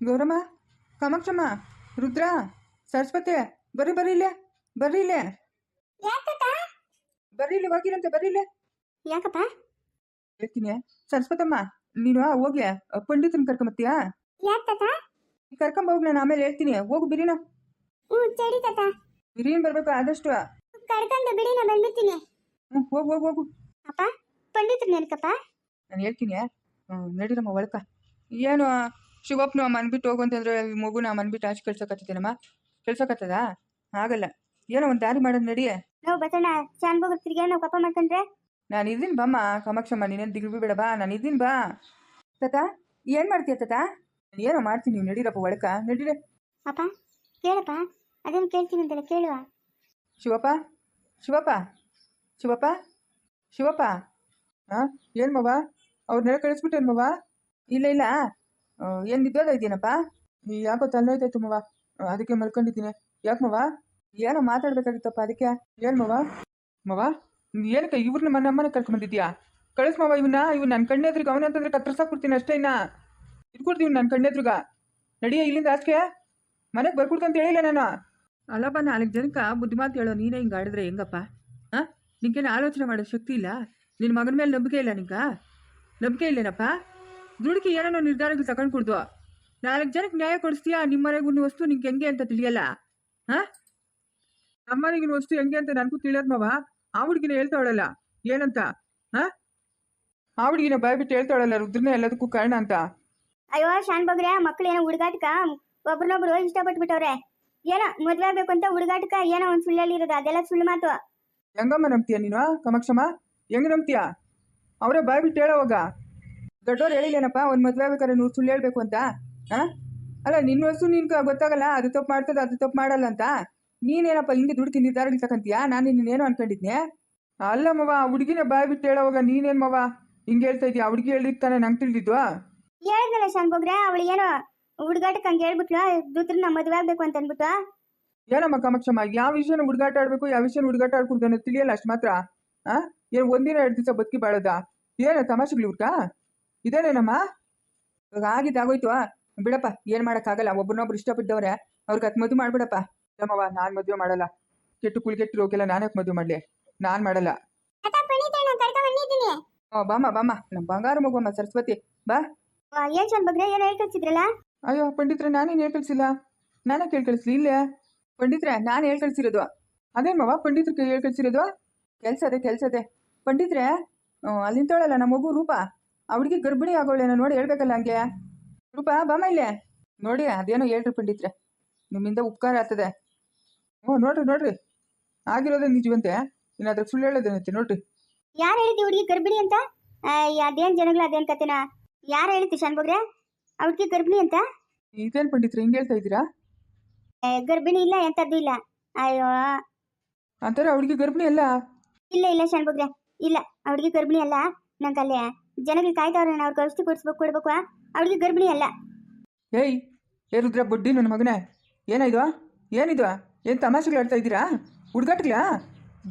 ಗೌರಮ್ಮ ಕಾಮಾಕ್ಷಮ್ಮ ರುದ್ರ ಸರಸ್ವತಿ ಬರ್ರಿ ಬರ್ರಿ ಇಲ್ಲೇ ಬರ್ರಿ ಇಲ್ಲೇ. ಬರ್ರಿ ಇಲ್ಲಿ ಹೋಗಿರಂತೆ ಬರ್ರಿ ಇಲ್ಲೇ. ಯಾಕಪ್ಪ? ಹೇಳ್ತೀನಿ ಸರಸ್ವತಮ್ಮ ನೀನು ಹೋಗಿ ಪಂಡಿತನ ಕರ್ಕೊಂಬತ್ತೀಯಾ? ಕರ್ಕೊಂಬ ಹೋಗಿ ನಾನು ಆಮೇಲೆ ಹೇಳ್ತೀನಿ ಹೋಗು ಬಿರಿನ. ಬಿರಿಯನ್ ಬರ್ಬೇಕು ಆದಷ್ಟು. ಕಡ್ಕೊಂಡು ಬಿಡಿ ನಾ ಬಂದ್ಬಿಡ್ತೀನಿ. ಹ್ಞೂ ಹೋಗು ಹೋಗು ಹೋಗು. ಅಪ್ಪ ಪಂಡಿತರು ನೆನಕಪ್ಪ ನಾನು ಹೇಳ್ತೀನಿ ನಡೀರಮ್ಮ ಒಳಕ. ಏನು ಶಿವಪ್ಪನ ಮನ್ಬಿಟ್ಟು ಹೋಗು ಅಂತಂದ್ರೆ ಮಗು ನಾ ಮನ್ಬಿಟ್ಟು ಆಚೆ ಕಳ್ಸಕತ್ತೇನಮ್ಮ ಕಳ್ಸಕತ್ತದ ಆಗಲ್ಲ. ಏನೋ ಒಂದು ದಾರಿ ಮಾಡೋದು ನಡಿ. ನಾವು ಬಸಣ್ಣ ಶಾನ್ ತಿರ್ಗಿ ನಾವು ಕಪ್ಪ ಮಾಡ್ಕೊಂಡ್ರೆ? ನಾನು ಇದ್ದೀನಿ ಬಮ್ಮ ಕಾಮಾಕ್ಷಮ್ಮ ನೀನೇನು ದಿಗ್ಬಿ ಬೇಡ ಬಾ ನಾನು ಇದ್ದೀನಿ ಬಾ. ತಾತ ಏನು ಮಾಡ್ತೀಯ ತಾತ? ಏನೋ ಮಾಡ್ತೀನಿ ನೀವು ನಡೀರಪ್ಪ ಒಳಕ. ನಡೀರಿ. ಅಪ್ಪ ಕೇಳಪ್ಪ ಅದೇನು ಕೇಳ್ತೀನಿ ಅಂತಲ್ಲ ಕೇಳುವ. ಶಿವಪ್ಪ ಶಿವಪ್ಪ ಶಿವಪ್ಪ ಶಿವಪ್ಪ. ಹಾಂ ಏನು ಮವ? ಅವ್ರನ್ನೆಲ್ಲ ಕಳಿಸ್ಬಿಟ್ಟೇನು ಮವ? ಇಲ್ಲ ಇಲ್ಲ. ಏನು ನಿದ್ದೆಲ್ಲ ಈ ಯಾಕೋ ತಲೆನೋಯ್ತಾಯ್ತು ಮವ ಆ, ಅದಕ್ಕೆ ಮಲ್ಕೊಂಡಿದ್ದೀನಿ. ಯಾಕೆ ಮವ ಏನೋ ಮಾತಾಡ್ಬೇಕಾಗಿತ್ತಪ್ಪ ಅದಕ್ಕೆ. ಏನು ಮವ ಮವ ಏನಕ್ಕೆ ಇವ್ರನ್ನ ಮನೆ ಅಮ್ಮನ ಕರ್ಕೊಂಬಂದಿದ್ಯಾ ಕಳಿಸ್ ಮವ ಇವನ್ನ ಇವ್ ನನ್ನ ಅಂತಂದ್ರೆ ಅವನಂತಂದ್ರೆ ಕೊಡ್ತೀನಿ ಅಷ್ಟೇ ಇನ್ನ. ಇಟ್ಕೊಡ್ತೀವಿ ನನ್ನ ಕಣ್ಣೆದ್ರಿಗ ನಡಿಯ ಇಲ್ಲಿಂದ ಆಚೆಗೆ? ಮನೆಗೆ ಬರ್ಕೊಡ್ತಂತ ಹೇಳಿಲ್ಲ ನಾನು. ಅಲ್ಲಪ್ಪ ನಾಲ್ಕು ಜನಕ್ಕೆ ಬುದ್ಧಿ ಮಾತು ಹೇಳೋ ನೀನೇ ಹಿಂಗೆ ಆಡಿದ್ರೆ ಹೆಂಗಪ್ಪ? ಹಾಂ ನಿಂಗೇನು ಆಲೋಚನೆ ಮಾಡೋ ಶಕ್ತಿ ಇಲ್ಲ? ನಿನ್ನ ಮಗನ ಮೇಲೆ ನಂಬಿಕೆ ಇಲ್ಲ ನಿಂಗ? ನಂಬಿಕೆ ಇಲ್ಲೇನಪ್ಪ? ದುಡುಕಿ ಏನೋ ನಿರ್ಧಾರಗಳು ತಗೊಂಡು ಕೊಡ್ದು. ನಾಲ್ಕು ಜನಕ್ಕೆ ನ್ಯಾಯ ಕೊಡಿಸ್ತೀಯಾ? ನಿಮ್ಮನೆಗೂ ವಸ್ತು ನಿಂಗೆ ಹೆಂಗೆ ಅಂತ ತಿಳಿಯಲ್ಲ. ಹಾಂ? ನಮ್ಮನೆಗಿನ ವಸ್ತು ಹೆಂಗೆ ಅಂತ ನನಗೂ ತಿಳಿಯೋದು ಮಾವ. ಆ ಹುಡುಗಿನ ಹೇಳ್ತಾವಳಲ್ಲ ಏನಂತ? ಹಾಂ? ಆ ಹುಡುಗಿನ ಬಾಯ್ಬಿಟ್ಟು ಹೇಳ್ತಾವಳಲ್ಲ ರುದ್ರನೇ ಎಲ್ಲದಕ್ಕೂ ಕಾರಣ ಅಂತ. ಅಯ್ಯೋ ಶಾನ್ ಬಗ್ರೆ ಮಕ್ಳು ಏನೋ ಹುಡುಗಾಟಕ? ಒಬ್ರನ್ನೊಬ್ರು ಇಷ್ಟಪಟ್ಬಿಟ್ಟವ್ರೆ. ಏನೋ ಮದ್ವೆ ಆಗ್ಬೇಕು ಅಂತ ಹುಡುಗಾಟಕ? ಏನೋ ಒಂದು ಸುಳ್ಳಲ್ಲಿ ಇರೋದು ಅದೆಲ್ಲ ಸುಳ್ಳು ಮಾತು. ಹೆಂಗಮ್ಮ ನಂಬ್ತೀಯ ನೀನು ಕಮಕ್ಷಮ ಹೆಂಗ್ ನಂಬ್ತೀಯ? ಅವರೇ ಬಾಯ್ ಬಿಟ್ಟು ಹೇಳೋವಾಗ ದೊಡ್ಡವ್ರು ಹೇಳಿಲ್ಲೇನಪ್ಪ ಒಂದು ಮದುವೆ ಆಗ್ಬೇಕಾದ್ರೆ ನೂರು ಸುಳ್ಳು ಹೇಳಬೇಕು ಅಂತ. ಹಾಂ? ಅಲ್ಲ ನಿನ್ನ ವಸ್ತು ನಿನ್ಗೆ ಗೊತ್ತಾಗಲ್ಲ ಅದು ತಪ್ಪು ಮಾಡ್ತದೆ ಅದು ತಪ್ಪು ಮಾಡಲ್ಲ ಅಂತ. ನೀನೇನಪ್ಪ ಹಿಂಗೆ ದುಡ್ಡು ನಿರ್ಧಾರಗಳು ತಗೊಂತೀಯಾ ನಾನು ನಿನ್ನೇನೋ ಅನ್ಕೊಂಡಿದ್ನೆ? ಅಲ್ಲ ಮವ ಆ ಹುಡುಗಿನ ಬಾಯ್ ಬಿಟ್ಟು ಹೇಳೋವಾಗ ನೀನೇನು ಮವ ಹಿಂಗೆ ಹೇಳ್ತಾ ಇದೀಯ? ಆ ಹುಡುಗಿ ಹೇಳಿರ್ತಾನೆ ನಂಗೆ ತಿಳಿದಿದ್ವಾ? ಹೇಳಿದ್ನಲ್ಲ ಶಾನ್ ಬೋಗ್ರೆ ಅವಳು ಏನೋ ಹುಡುಗಾಟಕ್ಕೆ ಹಂಗೆ ಹೇಳ್ಬಿಟ್ಲು ದೂತ್ರನ್ನ ಮದುವೆ ಆಗ್ಬೇಕು ಅಂತ ಅಂದ್ಬಿಟ್ಟು ಏನಮ್ಮ ಕಾಮಾಕ್ಷಮ್ಮ ಯಾವ ವಿಷಯನ ಹುಡುಗಾಟ ಆಡಬೇಕು ಯಾವ ವಿಷಯನ ಹುಡುಗಾಟ ಆಡ್ಕೊಡ್ದು ಅನ್ನೋದು ತಿಳಿಯಲ್ಲ ಅಷ್ಟು ಮಾತ್ರ? ಆ ಏನು ಒಂದಿನ ಎರಡು ದಿವಸ ಬದುಕಿ ಬಾಳೋದಾ? ಏನ ತಮಾಷೆಗಳು ಇವ್ರಕ? ಇದೇನೇನಮ್ಮ ಇವಾಗ ಆಗಿದ್ದಾಗೋಯ್ತು ಬಿಡಪ್ಪ ಏನು ಮಾಡೋಕ್ಕಾಗಲ್ಲ. ಒಬ್ರನ್ನೊಬ್ರು ಇಷ್ಟಪಟ್ಟವ್ರೆ ಅವ್ರಿಗೆ ಅದು ಮದುವೆ ಮಾಡ್ಬಿಡಪ್ಪ. ನಮ್ಮವ್ವ ನಾನು ಮದುವೆ ಮಾಡಲ್ಲ. ಕೆಟ್ಟು ಕುಳ್ಗೆಟ್ಟಿರೋಕೆಲ್ಲ ನಾನೇ ಮದುವೆ ಮಾಡಲಿ. ನಾನು ಮಾಡಲ್ಲ. ಓ ಬಾಮ್ಮ ಬಾಮ್ಮ. ನಮ್ಮ ಬಂಗಾರ ಮಗುವಮ್ಮ ಸರಸ್ವತಿ. ಬಾ. ಏನ್ ಚಂದ ಬೋಗ್ರೆ ಏನೋ ಹೇಳ್ಕೊಳ್ಸಿದ್ರಲ್ಲ ಅಯ್ಯೋ ಪಂಡಿತ್ರೆ ನಾನೇನು ಹೇಳ್ಕಳ್ಸಿಲ್ಲ ನಾನೇ ಕೇಳ್ಕಳಿಸ್ಲಿ ಇಲ್ಲೇ? ಪಂಡಿತ್ರೆ ನಾನು ಹೇಳ್ಕಳ್ಸಿರೋದು ಅದೇನ್ ಮಾವ ಪಂಡಿತ್ರಿಗೆ ಹೇಳ್ಕಳ್ಸಿರೋದು ಕೆಲ್ಸದೆ ಕೆಲಸ ಅದೇ ಕೆಲಸ ಅದೇ ಪಂಡಿತ್ರೆ ಅಲ್ಲಿಂತೋಳಲ್ಲ ನಮ್ಮ ಮಗು ರೂಪ? ಅವಳಿಗೆ ಗರ್ಭಿಣಿ ಆಗೋಳೇನೋ ನೋಡಿ ಹೇಳ್ಬೇಕಲ್ಲ ಹಂಗೆ. ರೂಪ ಬಾಮ ಇಲ್ಲೇ. ನೋಡಿ ಅದೇನೋ ಹೇಳ್ರಿ ಪಂಡಿತ್ರೆ. ನಿಮ್ಮಿಂದ ಉಪಕಾರ ಆಗ್ತದೆ. ಓ ನೋಡ್ರಿ ನೋಡ್ರಿ. ಆಗಿರೋದೇ ನಿಜವಂತೆ ಇನ್ನು ಅದ್ರ ಸುಳ್ಳು ಹೇಳೋದೇನಂತೆ ನೋಡ್ರಿ. ಯಾರು ಹೇಳಿದ್ದಿ ಹುಡುಗಿ ಗರ್ಭಿಣಿ ಅಂತ? ಅದೇನ್ ಜನಗಳು ಅದೇನ್ ಕತೆನ? ಯಾರು ಹೇಳಿದ್ದಿ ಶಾನ್ ಅವಳಿಗೆ ಹುಡುಗಿ ಗರ್ಭಿಣಿ ಅಂತ? ಇದೇನು ಪಂಡಿತ್ರೆ ಹಿಂಗೆ ಹೇಳ್ತಾ ಇದ್ದೀರಾ? ಗರ್ಭಿಣಿ ಇಲ್ಲ ಎಂತದ್ದು ಇಲ್ಲ. ಅಯ್ಯೋ. ಅಂತಾರೆ ಅವಳಿಗೆ ಗರ್ಭಿಣಿ ಅಲ್ಲ? ಇಲ್ಲ ಇಲ್ಲ ಶಾನ್ಭೋಗ್ರೆ ಇಲ್ಲ ಅವಳಿಗೆ ಗರ್ಭಿಣಿ ಅಲ್ಲ ನಂಗೆ ಅಲ್ಲಿ ಜನಗಳು ಕಾಯ್ತಾವ್ರೆ ನಾನು ಅವ್ರಿಗೆ ಔಷಧಿ ಕೊಡಿಸ್ಬೇಕು ಕೊಡ್ಬೇಕು ಅವ್ಳಿಗೆ ಗರ್ಭಿಣಿ ಅಲ್ಲ. ಏಯ್ ಏರುದ್ರ ರುದ್ರ ಬಡ್ಡಿ ನನ್ನ ಮಗನೇ. ಏನಾಯ್ದು ಏನಿದು ಏನು ತಮಾಷೆಗಳು ಆಡ್ತಾ ಇದ್ದೀರಾ? ಹುಡ್ಗಾಟ್ಗ್ಲಾ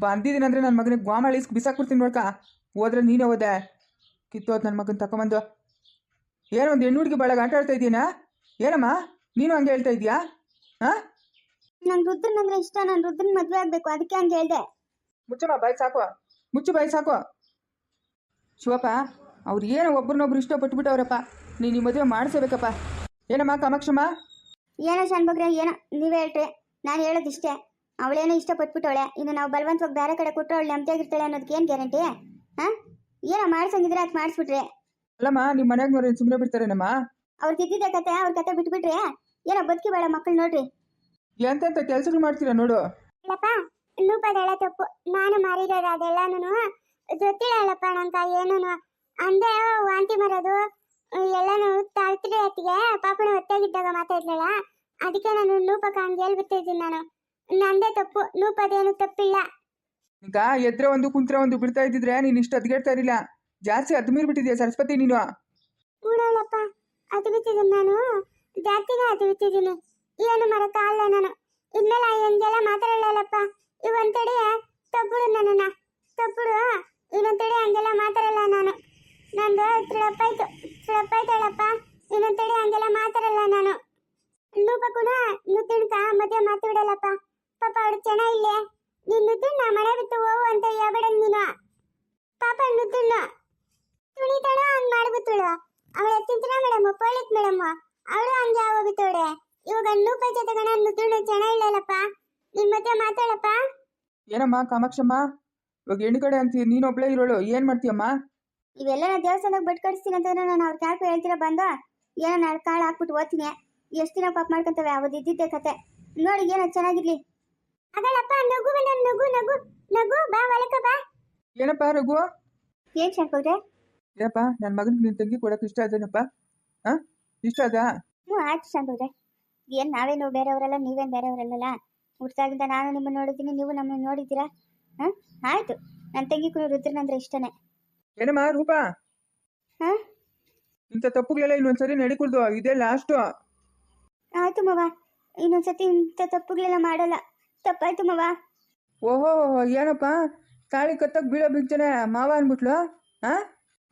ಬಂದಿದ್ದೀನಿ ಅಂದರೆ ನನ್ನ ಮಗನಿಗೆ ಗೋಮಾಳಿ ಬಿಸಾಕ್ಬಿಡ್ತೀನಿ ನೋಡ್ಕ. ಹೋದ್ರೆ ನೀನೇ ಹೋದೆ. ಕಿತ್ತೋದ್ ನನ್ನ ಮಗನ ತಗೊಂಬಂದು ಏನೋ ಒಂದು ಹೆಣ್ಣು ಹುಡುಗಿ ಬಾಳಾಗ ಆಟ ಆಡ್ತಾ ಇದೀಯಾ ಏನಮ್ಮ ನೀನು ಹಂಗೆ ಹೇಳ್ತಾ ಇದೀಯಾ ಹಾಂ ನನ್ನ ರುದ್ರನ್ ಅಂದ್ರೆ ಇಷ್ಟ ನಾನು ರುದ್ರನ್ ಮದ್ವೆ ಆಗ್ಬೇಕು ಅದಕ್ಕೆ ಹಂಗೆ ಹೇಳ್ದೆ. ಮುಚ್ಚಮ್ಮ ಬಾಯಿ ಸಾಕು. ಮುಚ್ಚು ಬಾಯಿ ಸಾಕು. ಶಿವಪ್ಪ ಅವ್ರು ಏನೋ ಒಬ್ರನ್ನೊಬ್ರು ಇಷ್ಟಪಟ್ಬಿಟ್ಟವ್ರಪ್ಪ. ನೀನು ಈ ಮದುವೆ ಮಾಡಿಸಬೇಕಪ್ಪ. ಏನಮ್ಮ ಕಾಮಾಕ್ಷಮ್ಮ? ಏನೋ ಶಾನ್ಭೋಗ್ರೆ ಏನೋ ನೀವೇ ಹೇಳ್ರಿ. ನಾನು ಹೇಳೋದಿಷ್ಟೇ. ಅವಳೇನೋ ಇಷ್ಟಪಟ್ಬಿಟ್ಟವಳೆ. ಇನ್ನು ನಾವು ಬಲವಂತವಾಗಿ ಬೇರೆ ಕಡೆ ಕೊಟ್ಟರೆ ಅವಳು ನೆಮ್ಮದಿಯಾಗಿರ್ತಾಳೆ ಅನ್ನೋದಕ್ಕೆ ಏನು ಗ್ಯಾರಂಟಿ? ಹಾಂ? ಏನೋ ಮಾಡ್ಸಂಗಿದ್ರೆ ಅದು ಮಾಡಿಸ್ಬಿಟ್ರೆ. ಅಲ್ಲಮ್ಮ ನಿಮ್ಮ ಮನೆಗೆ ನೋಡ್ರಿ ಸುಮ್ಮನೆ ಬಿಡ್ತಾರೇನಮ್ಮ? ಅವ್ರು ತಿದ್ದಿದ್ದ ಕತೆ ಅವ್ರ ಕತೆ ಬಿಟ್ಬಿಟ್ರೆ ಏನೋ ಬದುಕಿ ಬೇಡ ಮಕ್ಕಳು ನೋಡ್ರಿ. ಎಂತೆಂತ ಕೆಲಸಗಳು ಮಾಡ್ತೀರಾ ನೋಡು. ಅಲ್ಲಪ್ಪ ಲೂಪದೆಲ್ಲ ತಪ್ಪು. ನಾನು ಮಾರಿರೋದು ಅದೆಲ್ಲನೂ ಗೊತ್ತಿಲ್ಲಲ್ಲಪ್ಪ ನಂಗೆ ಏನೂ ಅಂದೆ ವಾಂತಿ ಮರೋದು. ಎಲ್ಲಾನು ತಾಳ್ತಿರಿ ಅತ್ತಿಗೆ? ಪಾಪಣ ಹೊತ್ತಾಗಿದ್ದಾಗ ಮಾತಾಡ್ಲಲ್ಲ? ಅದಕ್ಕೆ ನಾನು ನೂಪಕ ಹಂಗೆ ಹೇಳ್ಬಿಟ್ಟಿದ್ದೀನಿ ನಾನು. ನಂದೇ ತಪ್ಪು. ಲೂಪದೇನು ತಪ್ಪಿಲ್ಲ. ಈಗ ಎದ್ರೆ ಒಂದು ಕುಂತ್ರ ಒಂದು ಬಿಡ್ತಾ ಇದ್ದಿದ್ರೆ ನೀನು ಇಷ್ಟು ಅದ್ಗೇಡ್ತಾ ಇರಲಿಲ್ಲ. ಜಾಸ್ತಿ ಅದ್ ಮೀರ್ಬಿಟ್ಟಿದ್ಯಾ ಸರಸ್ವತಿ ನೀನು? ಕೂಡಲ್ಲಪ್ಪ ಅದು ಬಿಟ್ಟಿದ್ದೀನಿ ನಾನು. ಜಾಸ್ತಿನೇ ಅದು ಬಿಟ್ಟಿದ್ದೀನಿ. ಏನು ಮಾಡೋಕ್ಕಾಗಲ್ಲ ನಾನು. ಇನ್ಮೇಲೆ ಹೆಂಗೆಲ್ಲ ಮಾತಾಡಲ್ಲಪ್ಪ ಇವಂತಡೆ ತಪ್ಪುಡು ನನ್ನನ್ನ. ತಪ್ಪುಡು ಇವಂತಡೆ ಹಂಗೆಲ್ಲ ಮಾತಾಡಲ್ಲ ನಾನು. ತೃಳಪ್ಪಾಯ್ತು ತೃಳಪ್ಪಾಯ್ತಾಳಪ್ಪ ಇನ್ನೊಂದ್ ತಡೆ ಹಂಗೆಲ್ಲ ಮಾತಾಡಲ್ಲ ನಾನು. ನೂಪಕ್ಕೂನ ನುದ್ದಿಣ್ಕ ಮಧ್ಯ ಮಾತಾಡಲ್ಲಪ್ಪ ಪಾಪ ಅವಳು ಚೆನ್ನಾಗಿಲ್ಲ. ನೀನ್ ನುತ್ತಿಣ್ಣ ಮಳೆ ಬಿಟ್ಟು ಹೋಗು ಅಂತ ಹೇಳ್ಬೇಡ ನೀನು. ಪಾಪ ನುತ್ತಿಣ್ಣ ತುಣಿತಾಳ ಹಂಗ್ ಮಾಡ್ಬಿಟ್ಟಳು ಅವಳ ಎತ್ತಿಂತಿನ ಮೇಡಮ್, ಪೊಲೀಸ್ ಮೇಡಮ್. ಅವಳು ಹಂಗೆ ಆಗೋಗಿತ್ತವಳೆ ಇವಾಗ ಜೊತೆ ಗಣ ನುದ್ದಿಣ್ಣ ಚೆನ್ನಾಗಿಲ್ಲಲ್ಲಪ್ಪ. ನಿನ್ ಮಧ್ಯ ಮಾತಾಡಪ್ಪ. ಏನಮ್ಮ ಕಾಮಾಕ್ಷಮ್ಮ? ಇವಾಗ ಹೆಣ್ಣು ಕಡೆ ಅಂತೀವಿ ನೀನು ಒಬ್ಳೇ ಇರೋಳು. ಏನು ಮಾಡ್ತೀಯಮ್ಮ? ಇವೆಲ್ಲ ನಾ ದೇವಸ್ಥಾನಕ್ಕೆ ಬಟ್ ಕಳಿಸ್ತೀನಿ ಅಂತ ನಾನು ಅವ್ರ ಕ್ಯಾಲ್ಕು ಹೇಳ್ತೀರ ಬಂದ? ಏನೋ ನಾಳೆ ಕಾಳು ಹಾಕ್ಬಿಟ್ಟು ಓದ್ತೀನಿ. ಎಷ್ಟು ದಿನ ಪಾಪ ಮಾಡ್ಕೊಂತವೆ? ಅವತ್ತು ಇದ್ದಿದ್ದೆ ಕತೆ. ನೋಡಿ ಏನೋ ಚೆನ್ನಾಗಿರ್ಲಿ. ಅದಲ್ಲಪ್ಪ ನಗು ನನ್ ನಗು ನಗು ನಗು ಬಾ ಒಳಕ ಬಾ. ಏನಪ್ಪ ರಘು? ಏನ್ ಶಾಕೋದ್ರೆ ಏನಪ್ಪ ನನ್ನ ಮಗನಿಗೆ ನಿನ್ನ ತಂಗಿ ಕೊಡಕ್ಕೆ ಇಷ್ಟ ಆದೇನಪ್ಪ ಹಾಂ? ಇಷ್ಟ ಅದಾ? ಹ್ಞೂ ಆಯ್ತು ಶಾಕೋದ್ರೆ ಏನ್ ನಾವೇನು ಬೇರೆಯವರೆಲ್ಲ ನೀವೇನು ಬೇರೆಯವರಲ್ಲ ಹುಟ್ಟಾಗಿಂದ ನಾನು ನಿಮ್ಮನ್ನ ನೋಡಿದ್ದೀನಿ ನೀವು ನಮ್ಮನ್ನ ನೋಡಿದ್ದೀರಾ? ಹಾಂ? ಆಯ್ತು. ನನ್ನ ತಂಗಿ ಕೂಡ ರುದ್ರನಂದ್ರೆ ಇಷ್ಟನೇ. ಏನಮ್ಮ ರೂಪಾ? ಹಾ? ಇಂಥ ತಪ್ಪುಗಳೆಲ್ಲ ಇನ್ನೊಂದ್ಸರಿ ನಡಿಕೊಳ್ದು ಇದೇ ಲಾಸ್ಟು ಆಯ್ತು ಮವ. ಇನ್ನೊಂದ್ಸತಿ ಇಂಥ ತಪ್ಪುಗಳೆಲ್ಲ ಮಾಡಲ್ಲ. ತಪ್ಪಾಯ್ತು ಮವ. ಓಹೋ ಏನಪ್ಪ? ತಾಳಿ ಕತ್ತಕ್ಕೆ ಬೀಳೋ ಬೀಳ್ತಾನೆ ಮಾವ ಅನ್ಬಿಟ್ಲು ಹಾ?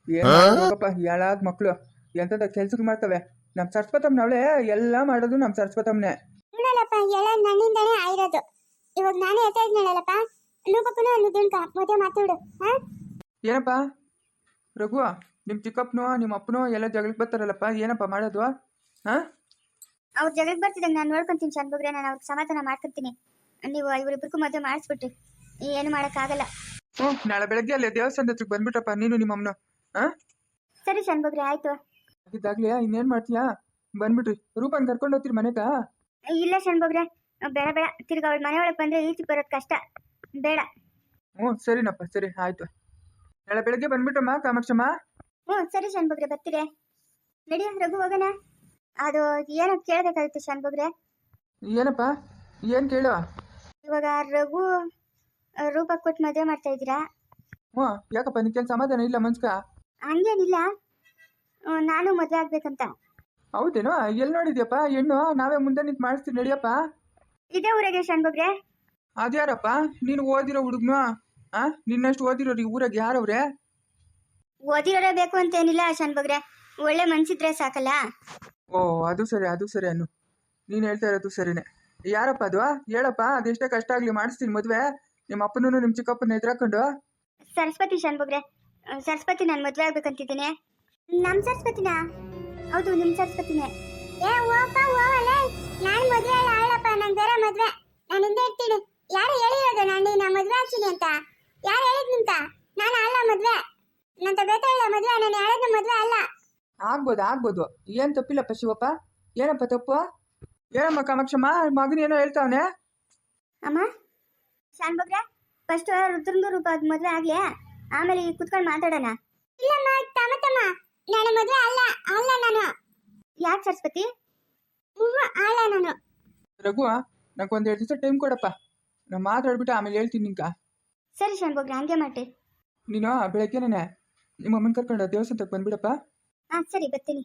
ಏನಪ್ಪ ಯಾಳಾದ ಮಕ್ಕಳು ಕೆಲ್ಸಕ್ ಕೆಲ್ಸಕ್ಕೆ ಮಾಡ್ತವೆ. ನಮ್ಮ ನವಳೆ ಎಲ್ಲ ಮಾಡೋದು ನಮ್ ಸರ್ಸ್ಪತಮ್ನೆ ನೋಡಲ್ಲಪ್ಪ ಎಲ್ಲ ನನ್ನಿಂದಾನೇ ಆಗಿರೋದು. ಇವಾಗ ನಾನೇ ಹೇಳ್ತಾ ಇದ್ನಲ್ಲಪ್ಪ. ಲೂಪಕ್ಕೂ ಅನ್ನೋದುಂಟ ಮದುವೆ ಮಾತಾಡು ಹಾ ಏನಪ್ಪ? ರಘು ನಿಮ್ ಚಿಕ್ಕಪ್ಪನೋ ನಿಮ್ಮ ಅಪ್ಪನೋ ಎಲ್ಲ ಜಗಳಕ್ಕೆ ಬರ್ತಾರಲ್ಲಪ್ಪ ಏನಪ್ಪ ಮಾಡೋದು? ಹಾಂ? ಅವ್ರ ಜಗಳಕ್ಕೆ ಬರ್ತಿದ್ದಂಗೆ ನಾನು ನೋಡ್ಕೊಂತೀನಿ ಶಾನ್ಭೋಗ್ರೆ ನಾನು ಅವ್ರಿಗೆ ಸಮಾಧಾನ ಮಾಡ್ಕೊತೀನಿ ನೀವು ಇವರಿಬ್ಬರಿಗೂ ಮದುವೆ ಮಾಡಿಸ್ಬಿಟ್ರಿ ಏನು ಮಾಡೋಕ್ಕಾಗಲ್ಲ. ಹ್ಞೂ ನಾಳೆ ಬೆಳಗ್ಗೆ ಅಲ್ಲಿ ದೇವಸ್ಥಾನದ ಹತ್ರಕ್ಕೆ ಬಂದ್ಬಿಟ್ರಪ್ಪ ನೀನು ನಿಮ್ಮ ಅಮ್ಮನ ಹಾಂ? ಸರಿ ಶಾನ್ಭೋಗ್ರೆ ಆಯ್ತು. ಇದಾಗ್ಲಿ ಇನ್ನೇನು ಮಾಡ್ತೀಯಾ? ಬಂದ್ಬಿಟ್ರಿ ರೂಪನ್ ಕರ್ಕೊಂಡು ಹೋಗ್ತೀರಿ ಮನೆಗ? ಇಲ್ಲ ಶಾನ್ಭೋಗ್ರೆ ಬೇಡ ಬೇಡ ತಿರ್ಗಿ ಮನೆ ಮನೆಯೊಳಗೆ ಬಂದ್ರೆ ಈಚೆ ಬರೋದು ಕಷ್ಟ ಬೇಡ. ಹ್ಞೂ ಸರಿನಪ್ಪ ಸರಿ ಆಯ್ತು. ನಾಳೆ ಬೆಳಗ್ಗೆ ಬಂದ್ಬಿಟ್ರಮ್ಮ ಕಾಮಾಕ್ಷಮ್ಮ. ಹ್ಞೂ ಸರಿ ಶಾನ್ಭೋಗ್ರೆ ಬರ್ತೀರಿ. ನಡಿ ರಘು ಹೋಗೋಣ. ಅದು ಏನೋ ಕೇಳಬೇಕಾಗಿತ್ತು ಶಾನ್ಭೋಗ್ರೆ ಏನಪ್ಪ? ಏನು ಕೇಳು? ಇವಾಗ ರಘು ರೂಪ ಕೊಟ್ಟು ಮದುವೆ ಮಾಡ್ತಾ ಇದ್ದೀರಾ? ಹ್ಞೂ ಯಾಕಪ್ಪ ನಿಕ್ಕೇನು ಸಮಾಧಾನ ಇಲ್ಲ ಮನ್ಸ್ಕ? ಹಂಗೇನಿಲ್ಲ. ಆ, ನಾನು ಮದುವೆ ಆಗ್ಬೇಕಂತ. ಹೌದೇನೋ? ಎಲ್ಲಿ ನೋಡಿದ್ಯಪ್ಪ? ಹೆಣ್ಣು ನಾವೇ ಮುಂದೆ ನಿಂತು ಮಾಡಿಸ್ತೀವಿ ನಡಿಯಪ್ಪ? ಇದೇ ಊರಾಗೆ ಶಾನ್ಭೋಗ್ರೆ ಅದ್ಯಾರಪ್ಪ? ನೀನು ಓದಿರೋ ಹುಡುಗ್ನು? ಆ? ನಿನ್ನಷ್ಟು ಓದಿರೋರು ಈ ಊರಾಗ ಯಾರವ್ರೆ? ಓದಿರೋರೇ ಬೇಕು ಅಂತೇನಿಲ್ಲ ಶಣ್ಬಗ್ರೆ ಒಳ್ಳೆ ಮನ್ಸಿದ್ರೆ ಸಾಕಲ್ಲ? ಓ ಅದು ಸರಿ ಅದು ಸರಿ ಅನ್ನು. ನೀನು ಹೇಳ್ತಾ ಇರೋದು ಸರಿನೇ. ಯಾರಪ್ಪ ಅದು? ಹೇಳಪ್ಪ ಅದೆಷ್ಟೇ ಕಷ್ಟ ಆಗ್ಲಿ ಮಾಡಿಸ್ತೀನಿ ಮದುವೆ. ನಿಮ್ಮ ಅಪ್ಪನೂ ನಿಮ್ಮ ಚಿಕ್ಕಪ್ಪನ ಎದುರಾಕೊಂಡು? ಸರಸ್ವತಿ ಶಣ್ಬಗ್ರೆ ಆ, ಸರಸ್ವತಿ ನಾನು ಮದುವೆ ಆಗ್ಬೇಕಂತಿದ್ದೀನಿ. ನಮ್ ಸರಸ್ವತಿನ? ಹೌದು ನಿಮ್ ಸರಸ್ವತಿನೇ. ಏ ಓಪ ಓವಲ್ಲ ನಾನು ಮದುವೆ ಅಲ್ಲ ನಾನು ಬೇರೆ ಮದುವೆ. ನಾನು ಹಿಂದೆ ಇರ್ತೀನಿ. ಯಾರು ಹೇಳಿರೋದು ನಾನು ನಾ ಮದುವೆ ಆಗ್ತೀನಿ ಅಂತ? ಯಾರು ಹೇಳಿದ್ ನಿಂತ? ನಾನು ಅಲ್ಲ ಮದುವೆ. ನಂತ ಬೇತಾಳ ಮದುವೆ ನಾನು ಹೇಳಿದ ಮದ್ವೆ ಅಲ್ಲ. ಆಗ್ಬೋದು ಆಗ್ಬೋದು. ಏನು ತಪ್ಪಿಲ್ಲಪ್ಪ ಶಿವಪ್ಪ? ಏನಪ್ಪ ತಪ್ಪು? ಏನಮ್ಮ ಕಾಮಾಕ್ಷಮ್ಮ? ಮಗನ ಏನೋ ಹೇಳ್ತಾವನೆ? ಅಮ್ಮ ಶಾನ್ ಬಗ್ರೆ ಫಸ್ಟ್ ರುದ್ರಂದು ರೂಪ ಮದುವೆ ಆಗ್ಲಿ. ಆಮೇಲೆ ಈಗ ಕುತ್ಕೊಂಡು ಮಾತಾಡೋಣ. ಇಲ್ಲಮ್ಮ ತಮತಮ್ಮ ತಮ್ಮ ನಾನು ಮದ್ವೆ ಅಲ್ಲ ಅಲ್ಲ ನಾನು. ಯಾಕೆ ಸರಸ್ವತಿ? ಅಲ್ಲ ನಾನು. ರಘು ನಂಗೆ ಒಂದು ಎರಡು ದಿವಸ ಟೈಮ್ ಕೊಡಪ್ಪ. ನಾನು ಮಾತಾಡ್ಬಿಟ್ಟು ಆಮೇಲೆ ಹೇಳ್ತೀನಿ ನಿಂಕ ಸರಿ ಶಾನ್ಬಗ್ರೆ ಹಂಗೆ ಮಾಡಿ ನೀನಾ ಬೆಳಗ್ಗೆನೇ ನಿಮ್ಮ ಅಮ್ಮನ ಕರ್ಕೊಂಡು ದೇವಸ್ಥಾನಕ್ಕೆ ಬಂದ್ಬಿಡಪ್ಪ? ಹಾ ಸರಿ ಬರ್ತೀನಿ.